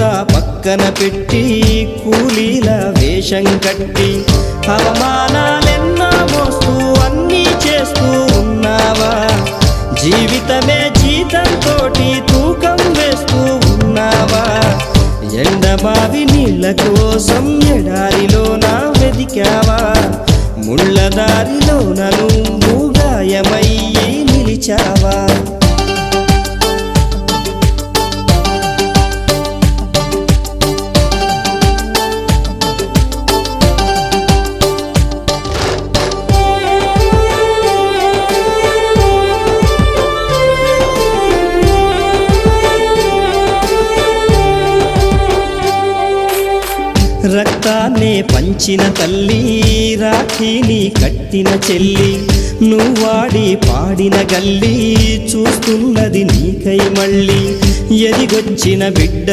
అంతా పక్కన పెట్టి కూలీల వేషం కట్టి అవమానాలెన్నో మోస్తూ అన్నీ చేస్తూ ఉన్నావా? జీవితమే జీతంతోటి తూకం వేస్తూ ఉన్నావా? ఎండబావి నీళ్ళ కోసం నా వెదికావా ముళ్ళ దారిలోన నువ్వు గాయమయ్యి నిలిచావా? రక్తాన్నే పంచిన తల్లి రాఖీని కట్టిన చెల్లి నువ్వాడి పాడిన గల్లి చూస్తున్నది నీకై మళ్ళీ. ఎదిగొచ్చిన బిడ్డ